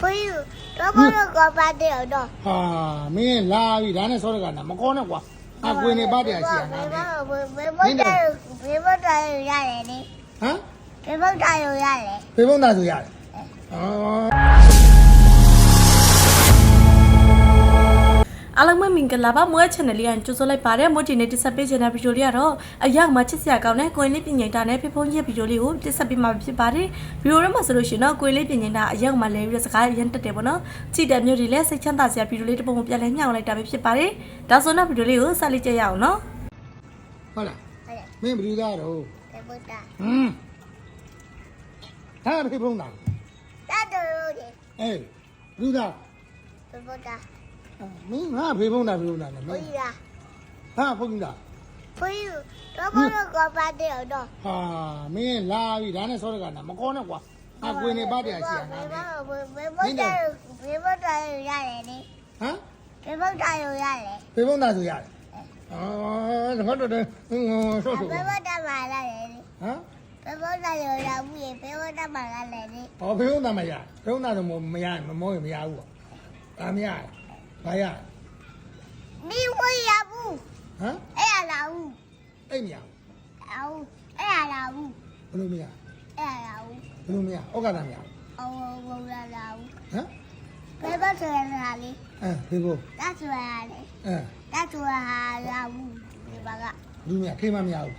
ဘုရားတော့ဘာလို့ကပါတယ်တော့ဟာမင်းလာပြီဒါနဲ့စောရကနာမကောနဲ့ကွာအကွေနေပါတရားရှိရမယ်ဘယ်ဘယ်ဘယ်ဘယ်ဘယ်ဘယ်တာရရတယ်လေဟမ်ဘယ်ဘယ်တာရရတယ်ဘယ်ဘယ်တာဆိုရတယ်အော် အားလုံးပဲမင်္ဂလာပါမွေး channel လေးကကြိုဆိုလိုက်ပါတယ်မွေးဒီနေ့တက်ဆက်ပေးချင်တဲ့ဗီဒီယိုလေးကတော့အရောက်မှာချစ်စရာကောင်းတဲ့ကိုင်လေးပြင်ရင်တာနဲ့ဖေဖုန်းရဲ့ဗီဒီယိုလေးကိုတက်ဆက်ပေးမှာဖြစ်ပါတယ်ဗီဒီယိုထဲမှာဆိုလို့ရှိရင်တော့ကိုင်လေးပြင်ရင်တာအရောက်မှာလဲပြီးတော့စကားရန်တက်တယ်ပေါ့နော်ကြည့်တဲ့မျိုးတွေလည်းစိတ်ချမ်းသာစရာဗီဒီယိုလေးတစ်ပုံပြန်လဲမျှဝော်လိုက်တာပဲဖြစ်ပါတယ်ဒါဆိုတော့ဗီဒီယိုလေးကိုစလိုက်ကြရအောင်နော်ဟုတ်လားမင်းဘယ်သူသားတော့ဖေဖုန်းသားဟမ်ဒါဖေဖုန်းသားတတ်တော်လို့ဒီအေးဘယ်သူသားဖေဖုန်းသား မင်းငါဖေဖုန်းတာဖေဖုန်းတာလေမင်းဘူးလားဟာဖုန်းတာဖုန်းတော့ဘာလို့ကပါတယ်တော့ဟာမင်းလာပြီဒါနဲ့ဆောရကနာမကောနဲ့ကွာအကွေနေပါတယ်ရှိရနာမင်းတို့ဖေဖုန်းတာရတယ်လေဟမ်ဖေဖုန်းတာရတယ်ဖေဖုန်းတာဆိုရတယ်အော်ငါတို့တော့ဆော့ဆော့ဖေဖုန်းတာမလာတယ်ဟမ်ဘဘလာရောလာဘူးရေဘဘတာမလာလည်းလေ။ဟောဘဘတာမရ။ဘဘတာတော့မရမမောရင်မရဘူးပေါ့။ဒါမရဘူး။ ဘာရမီဝေးရဘူးဟမ်အဲ့ရလာဘူးအဲ့မရဘူးအဲ့ရလာဘူးဘလို့မရအဲ့ရလာဘူးဘလို့မရဩကလာမရအော်ဝေးလာလာဘူးဟမ်ဘယ်ဘက်ဆွဲလာလဲအဲဘယ်ဘက်တဆွဲလာလဲအဲတဆွဲလာဘူးဒီဘက်ကလူမရခေမမရဘူး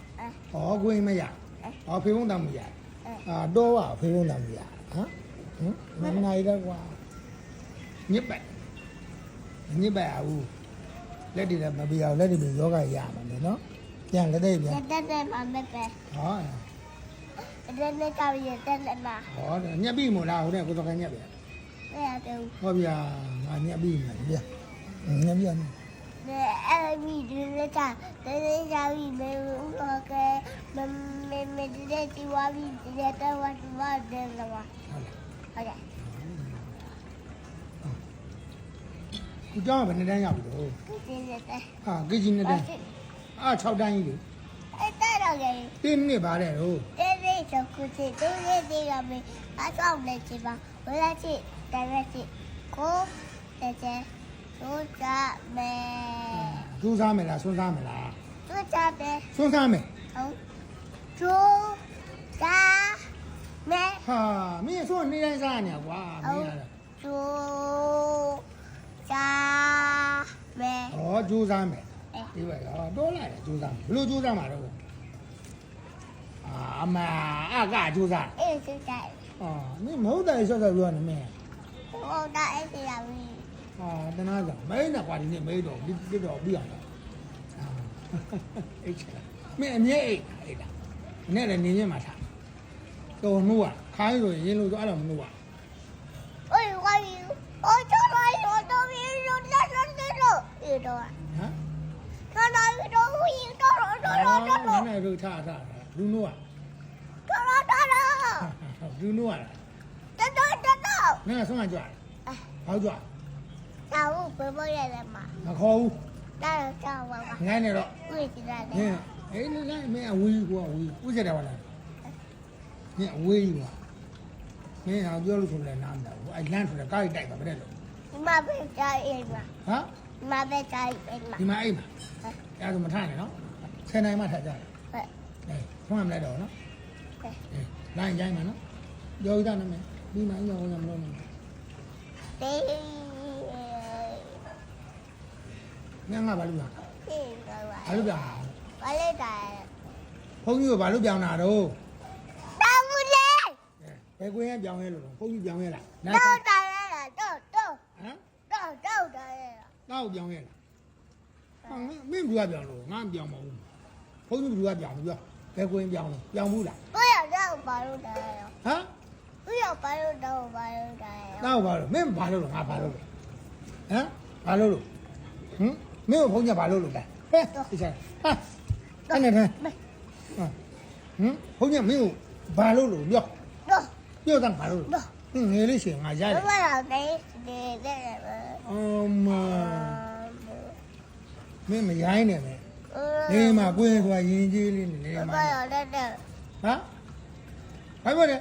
ဩကိုင်းမရဩဖေဖုံးတမ်းမရအာတော့ဝဖေဖုံးတမ်းမရဟမ်ဟမ်မနိုင်တော့ကွာညစ်ပတ် ညစ်ပါရဘူးလက်တွေလည်းမပြရဘူးလက်တွေပြီးယောဂရရမှာလေနော်ပြန်လက်တွေပြန်တက်တက်မှာမပဲဟောတက်တက်ကပြည့်တက်လက်မှာဟောညက်ပြီမို့လားဟိုတဲ့ကိုတော်ကညက်ပြီမရတော့ဟောဗျာငါညက်ပြီမှာဗျာညက်ပြီအဲ့ဒီဒီလက်ကတနေ့ကြပြီမင်းတို့ကမမေမေဒီတဲ့တီဝါပြီးဒီတဲ့တော့ဝတ်ဝတ်တယ်လားဟုတ်လားဟုတ်ကဲ့ 不讲吧，那单要不着。啊，给几那单？啊，超单一个。哎，再那个。对，你把来喽。小姑姐，今天这个没，俺上来去吧。我来去，咱们去，姑姐姐，朱家梅。朱家梅啦，孙家梅啦。朱家梅。孙家梅。好，朱家梅。哈，没说你来啥呢，我没来了。朱。 စားမယ်။ဟောကြိုးစားမယ်။ဒီဘက်ကဟောတော့လိုက်ကြိုးစားမယ်။ဘယ်လိုကြိုးစားမှာတော့။အာအမအကကြိုးစား။အေးကြိုးစား။အာနင်မဟုတ်တယ်ဆက်ဆက်ပြောရနေမင်း။ဟုတ်တယ်အဲ့ဒီရပြီ။အာတနာကမင်းနဲ့ကွာဒီနေ့မင်းတော့ဒီတော့ပြီးအောင်လား။အဲ့ချာမင်းအမြဲအိတ်အိတ်လား။နဲ့လည်းနေချင်းမှာထား။တော်မှုကခိုင်းဆိုရင်လို့ဆိုအဲ့တော့မလို့ပါ။ တော့ဟမ်တော်တော်တော်ဦးရင်တော်တော်တော်တော်တော်တော်နာရုထထထလူနိုးอ่ะတော်တော်တော်တော်လူနိုးอ่ะတော်တော်တော်တော်နာဆုံးမကြွတယ်ဟောက်ကြွတာဦးဘဘရဲ့လည်းမမခေါ်ဘူးတော်တော်ပါပါငိုင်းနေတော့ဦးကြည့်ရတယ်ဟင်းအဲ့လိုလိုက်မင်းအဝေးကွာဝေးဦးကြတယ်ပါလားမင်းအဝေးကွာမင်းဟာပြောလို့ဆိုလည်းနားမလာဘူးအဲ့လန့်ဆိုတာကားကြီးတိုက်ပါမတဲ့လို့ဒီမှာပဲကြားအေးပါဟမ် မဘက်ကြိုက်ပဲမှာဒီမှာအိမ်မှာအဲ့ဒါမထားနဲ့နော်ဆယ်နိုင်မှထားကြတယ်ဟုတ်အဲဖုန်းမလိုက်တော့နော်ကဲအဲလိုင်းကြိုင်းမှာနော်ကြော်ရတာနာမည်ဒီမှာအိမ်ရောဝင်မလို့နော်တေးငါငါဘာလို့လာတေးဘာလို့လာဘာလို့လာဖုန်းကြီးကဘာလို့ပြောင်းတာတော့ဘာဘူးလေဘယ်ကွင်းကပြောင်းရဲလို့ဘုန်းကြီးပြောင်းရဲလားတော့တာရဲလားတော့တော့ဟမ်တော့တော့တာရဲ တားကိုပြောင်းရဲ့လားဟာမင်းဘူးကပြောင်းလို့ငါမပြောင်းပါဘူးဘုန်းကြီးဘူးကပြောင်းဘူးလားဘယ်ကွင်းပြောင်းလို့ပြောင်းဘူးလားသူရတော့ဘာလို့တားရောဟမ်သူရဘာလို့တော့ဘာလို့တားရောတားကိုဘာလို့မင်းဘာလို့လဲငါဘာလို့လဲဟမ်ဘာလို့လို့ဟမ်မင်းဘုန်းကြီးဘာလို့လို့လဲဟဲ့ဒီစားဟာအဲ့နဲ့ဟမ်ဘုန်းကြီးမင်းကိုဘာလို့လို့ပြောပြောတာဘာလို့လို့ငယ်လေးရှင်ငါရတယ်ဘာလို့လဲဒီတဲ့ အမမင်းမရိုင်းနဲ့ပဲနေမှာကိုင်းဆိုတာရင်ကြီးလေးနေမှာဘာရောလက်တဲ့ဟာဘာပြောလဲ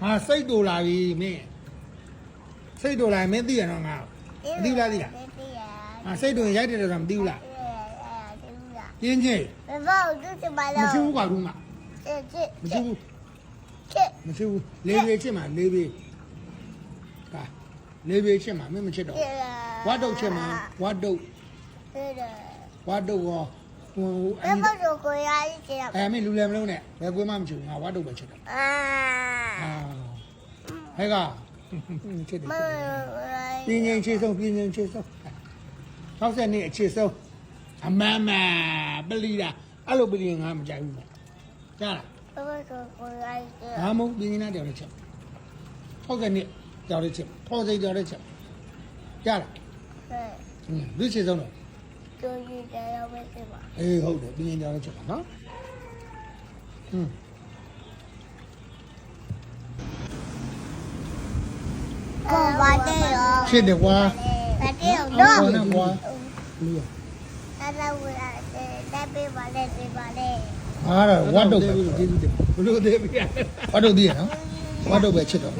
ဟာစိတ်တူလာပြီမင်းစိတ်တူလာမင်းသိရတော့ငါမသိလားသိလားသိရဟာစိတ်တူရိုက်တယ်ဆိုတာမသိဘူးလားကျင်းချင်းဘာလို့ဒီမှာလဲမရှိဘူးကွာကူမမရှိဘူးမရှိဘူးလေးလေးချင်းမှာလေးလေး လေးပေချစ်မှာမင်းမချစ်တော့ဝတ်တုတ်ချစ်မှာဝတ်တုတ်သိတယ်ဝတ်တုတ်ရောဟိုဘအဲ့ဘောတို့ကိုရည်ချစ်အဲမင်းလူလည်းမလုံးနဲ့ဘယ်ကွေးမှမချစ်ဘူးငါဝတ်တုတ်ပဲချစ်တယ်အာအာဟဲ့ကချစ်တယ်မပြင်းချင်းချစ်ဆုံးပြင်းချင်းချစ်ဆုံး60နှစ်အချစ်ဆုံးအမမပလီတာအဲ့လိုပလီငါမကြိုက်ဘူးကြားလားဘဘောတို့ကိုရည်ချစ်ဒါမှမဟုတ်ပြင်းနေတာတယောက်တစ်ချက်60နှစ် တယောက်တစ်ချက်ထောစိတ်တယောက်တစ်ချက်ကြားလားဟဲ့ဟင်းလူချစ်ဆုံးတော့သူရည်တယ်ရောပဲသိပါအေးဟုတ်တယ်ပြင်းတယောက်တစ်ချက်ပါနော်ဟင်းကိုပါတယ်ရောချစ်တယ်ကွာပါတယ်ရောတော့ဟောနဲ့ကွာလူရတာတာဝရတဲ့ပေးပါလေပေးပါလေအားတော့ဝတ်တုတ်ပဲကျေးဇူးတင်ဘလို့သေးပြီဝတ်တုတ်သေးရနော်ဝတ်တုတ်ပဲချစ်တော့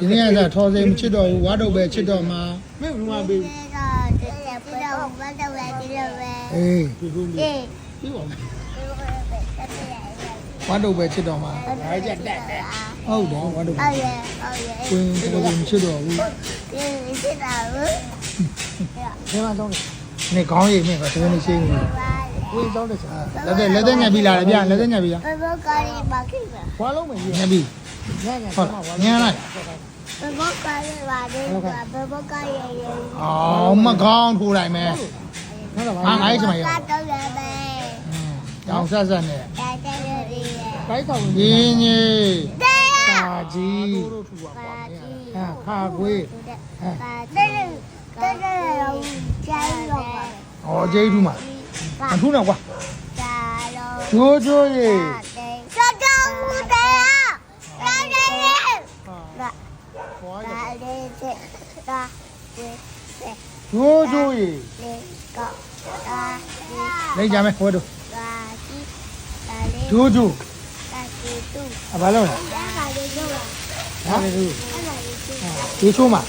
ဒီနေ့ကထောစိတ်မချစ်တော့ဘူးဝတ်တုတ်ပဲချစ်တော့မှာမင်းဘယ်မှာပေးဒီကတည်းကပြတော့ဘာတော့လဲဒီလိုပဲအေးအေးပြီးပါဦးဒီလိုပဲတက်ပြရရဝတ်တုတ်ပဲချစ်တော့မှာဒါကြက်တက်တယ်ဟုတ်တယ်ဝတ်တုတ်ဟုတ်ရဲ့ဟုတ်ရဲ့ကိုင်းတော်တော်မချစ်တော့ဘူးဒီစစ်တာဘူးဘယ်မှာတောင်းလဲနေခေါင်းရိပ်နဲ့ကတကယ်နေရှိနေကိုင်းတောင်းတယ်စားလက်သက်လက်သက်ညက်ပြီးလာတယ်ဗျလက်သက်ညက်ပြီးလားဘဘောကာရီဘာခိပဲဘွားလုံးပဲညက်ပြီးညက်ညက် ဟုတ်ညက်လိုက်ဘဘောကာရီဘာဒီဘဘောကာရီရရအော်မကောင်းထိုးလိုက်မယ်ဟာငါ့ချင်မရကတော့ရပဲတောင်းဆက်ဆက်နဲ့တာတဲ့ရရတိုက်ဆောင်ရင်းကြီးတဲ့ရကာကြီးပါကြီးဟာခါခွေးပါတဲ့တဲ့တဲ့ရောကျိုင်းရောပါဟောဂျေးထူးမှာမထူးတော့ကွာဒါရောချိုးချိုးရေစကြောင်းဦးတဲ့ရာရာရာဒါ ဟော ဒါလေးတဲ့ဒါတဲ့ ချိုးချိုးရေလေးကောဒါလိုက်ကြမယ်ဟောတို့ဒါကြီးဒါလေးချိုးချိုးဒါကြီးတူအဘာလို့လဲဒါကလေးတော့ဟာလေချိုးအဲ့ဒါလေးတူဒီချိုးမှာ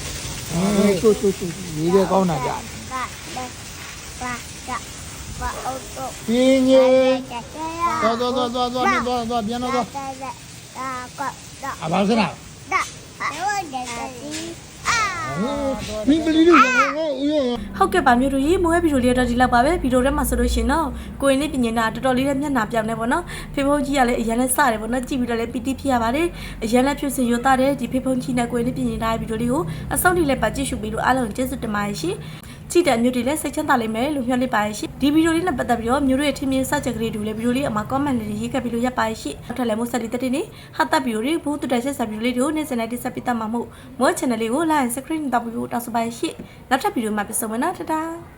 အဲချိုးချိုးချိုးရေးတဲ့ကောင်းတာကြာဒါဒါပါဒါပါအော်တော့ပြင်းကြီးဒါသွားသွားသွားသွားသွားသွားသွားပြန်တော့သွားဒါဒါဒါကဒါအဘာစနာဒါအဲ့ဒါဒါဒီအာ မင်းပလီလို့ငါဦးရောဟုတ်ကဲ့ပါမျိုးတို့ရေမိုးရဲ့ဗီဒီယိုလေးတော့ဒီလောက်ပါပဲဗီဒီယိုထဲမှာဆိုလို့ရှိရင်တော့ကိုရင်လေးပြင်နေတာတော်တော်လေးနဲ့မျက်နှာပြောင်းနေပေါ့နော်ဖေဖုန်းကြီးကလည်းအရင်လဲစတယ်ပေါ့နော်ကြည့်ပြီးတော့လည်းပီတိဖြစ်ရပါတယ်အရင်လဲဖြစ်စရိုတာတဲ့ဒီဖေဖုန်းကြီးနဲ့ကိုရင်လေးပြင်နေတာဗီဒီယိုလေးကိုအစောင့်ထိလည်းပါကြည့်ရှုပြီးလို့အားလုံးကျေးဇူးတင်ပါတယ်ရှင် ကြည့်တဲ့မျိုးတွေလည်းစိတ်ချမ်းသာလိမ့်မယ်လို့မျှော်လင့်ပါတယ်ရှင်ဒီဗီဒီယိုလေးနဲ့ပတ်သက်ပြီးတော့မျိုးတို့ရဲ့ထင်မြင်စကြက်ကလေးတွေလည်းဗီဒီယိုလေးအမှာ comment လေးရေးခဲ့ပြီးလို့ရပါတယ်ရှင်နောက်ထပ်လည်းမို့ဆက်ဒီတက်တင်နေဟာတပ်ဗီဒီယိုတွေဘူးတူတဲ့ဆက်ဆက်ဗီဒီယိုလေးတွေကိုနေ့စဉ်နဲ့တိဆက်ပြီးတတ်မှာမို့မော channel လေးကို like and subscribe တောက်ပြီးတော့တောက်စပါရှင်နောက်ထပ်ဗီဒီယိုမှာပြန်ဆုံမယ်နော်တတား